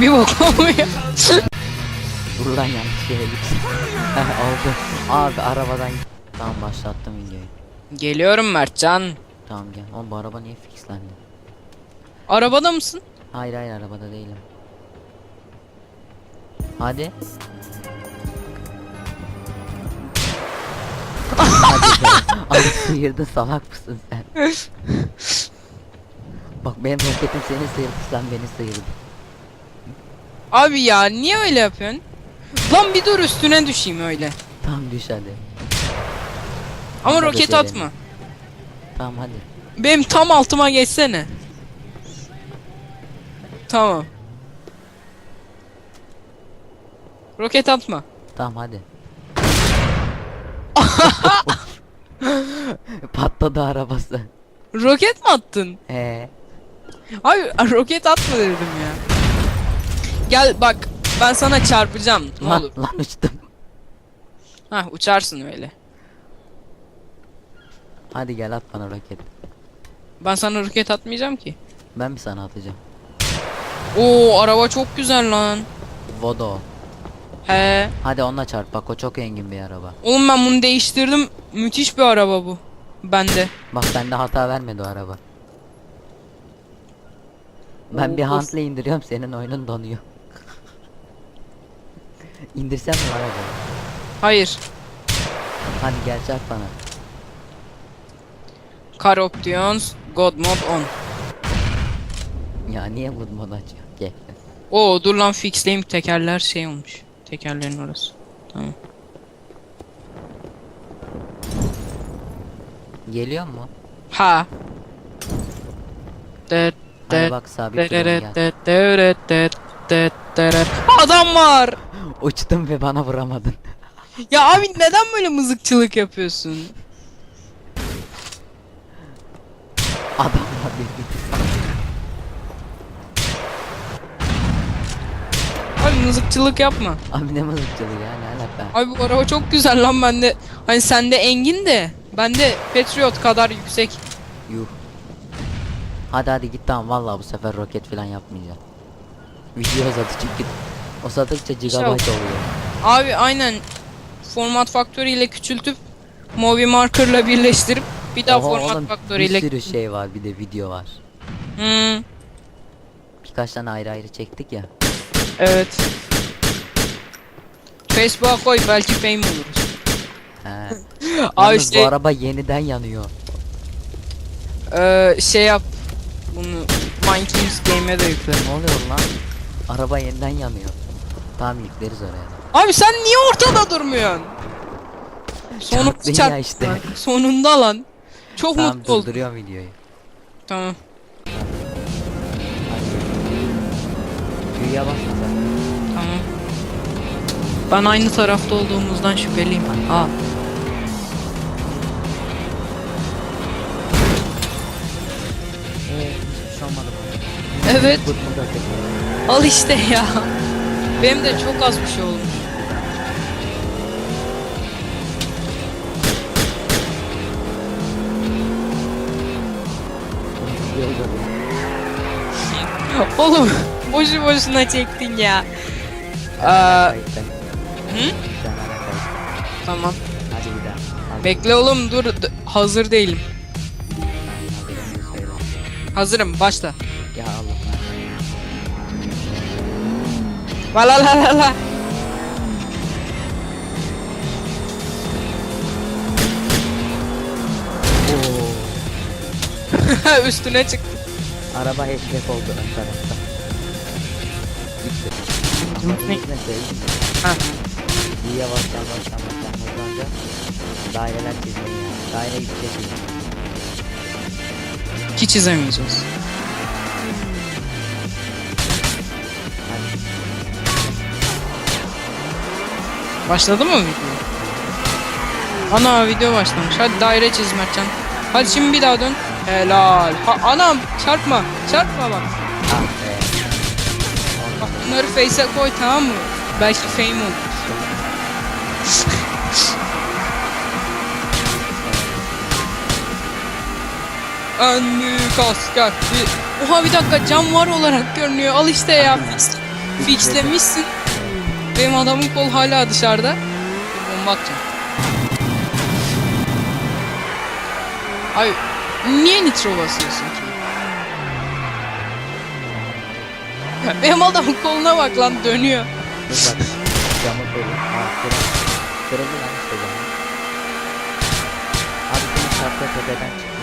Bir bok olmuyor. Dur lan yanlış yere. Heh, Oldu. Abi arabadan Tamam başlattım videoyu. Geliyorum Mertcan. Tamam gel. Oğlum bu araba niye fixlendi? Arabada mısın? Hayır hayır arabada değilim. Hadi. Hadi be. Sıyırdın salak mısın sen? Bak benim roketim seni sıyırdı sen beni sıyırdın. Abi ya niye öyle yapıyorsun? Lan bir dur üstüne düşeyim öyle. Tamam düş hadi. Ama Hadi roket becerelim. atma. Tamam hadi. Benim tam altıma geçsene. Tamam. Roket atma. Tamam hadi. Patladı arabası. Roket mi attın? Ee, Abi roket atma dedim ya. Gel bak ben sana çarpacağım. Ne lan, olur. lan uçtum. Hah uçarsın öyle. Hadi gel at bana roket. Ben sana roket atmayacağım ki. Ben mi sana atacağım? Oo araba çok güzel lan. Vodo. He. Hadi onunla çarp bak o çok engin bir araba. Oğlum ben bunu değiştirdim. Müthiş bir araba bu. Bende. Bak bende hata vermedi o araba. Ben bir Of. indiriyorum senin oyunun donuyor. İndirsem mi var acaba? Hayır. Hadi gel çarp bana. Car Options God Mode on. Ya niye bu mod açıyor? Gel. Oo dur lan fixleyeyim tekerler şey olmuş. Tekerlerin orası. Tamam. Geliyor mu? Ha. Det Hadi det bak sabit det gel. det det Adam var. Uçtum ve bana vuramadın. Ya abi neden böyle mızıkçılık yapıyorsun? Adam var bir Abi mızıkçılık yapma. Abi ne mızıkçılığı ya ne alaka? Abi bu araba çok güzel lan bende. Hani sende Engin de bende Patriot kadar yüksek. Yuh. Hadi hadi git tamam vallahi bu sefer roket falan yapmayacağım. Video uzadı çünkü o sadıkça gigabyte oluyor. Abi aynen format faktörü ile küçültüp Movie Marker'la birleştirip bir daha Oha format faktörü bir ile sürü şey var bir de video var. Hmm, Birkaç tane ayrı ayrı çektik ya. evet. Facebook'a koy belki fame oluruz. He. Abi işte bu araba yeniden yanıyor. eee, şey yap. Bunu Minecraft Game'e de yükle. Ne oluyor lan? Araba yeniden yanıyor. Tamam yükleriz oraya. da. Abi sen niye ortada durmuyorsun? Sonunda Çarptın ya çarp. işte. Sonunda lan. Çok Tamam mutlu oldum. durduruyorum videoyu. Tamam. Q'ya basma sen. Tamam. Ben aynı tarafta olduğumuzdan şüpheliyim. Aa. Hiçbir şey olmadı bana. Evet. Al işte ya. Benim de çok az bir şey olmuş. Oğlum boşu boşuna çektin ya. Aa, Kayıtta. hı? Tamam. Bekle oğlum dur. hazır değilim. Hazırım. Başla. Ya Allah. La la la la la. Oo. Üstüne çık. Araba eşref oldu ön tarafta. Ne söyleyeyim? Ha. İyi yavaştan baştan baştan hızlanca daireler çizmeyi yani. Daire gidecek. Ki çizemeyeceğiz. Başladı mı video? Ana video başlamış. Hadi daire çiz Mertcan. Hadi şimdi bir daha dön. Helal. Ha, anam çarpma. Çarpma bak. Bak bunları face'e koy tamam mı? Belki fame olur. en büyük asker. Oha bir dakika cam var olarak görünüyor. Al işte ya. Fix, Fixlemişsin. Benim adamın kol hala dışarıda. Bomba atacağım. Ay niye nitro basıyorsun ki? Benim adamın koluna bak lan dönüyor. Bak. Camı koyayım. Aa kırıldı. Kırıldı lan işte camı. Abi senin şarkı tepeden çıktı.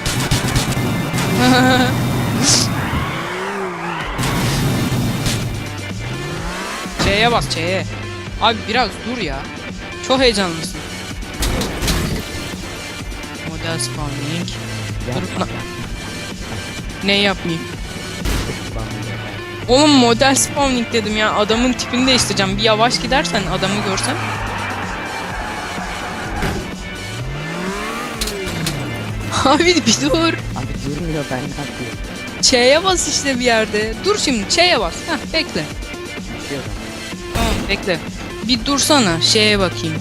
Ç'ye bas Ç'ye. Abi biraz dur ya. Çok heyecanlısın. Model spawning. Dur, Ne yapmayayım? Yapma. Oğlum model spawning dedim ya. Adamın tipini değiştireceğim. Bir yavaş gidersen adamı görsem. Abi bir dur. Abi durmuyor ben yapayım? Ç'ye bas işte bir yerde. Dur şimdi Ç'ye bas. Heh bekle. Tamam bekle. Bir dursana şeye bakayım.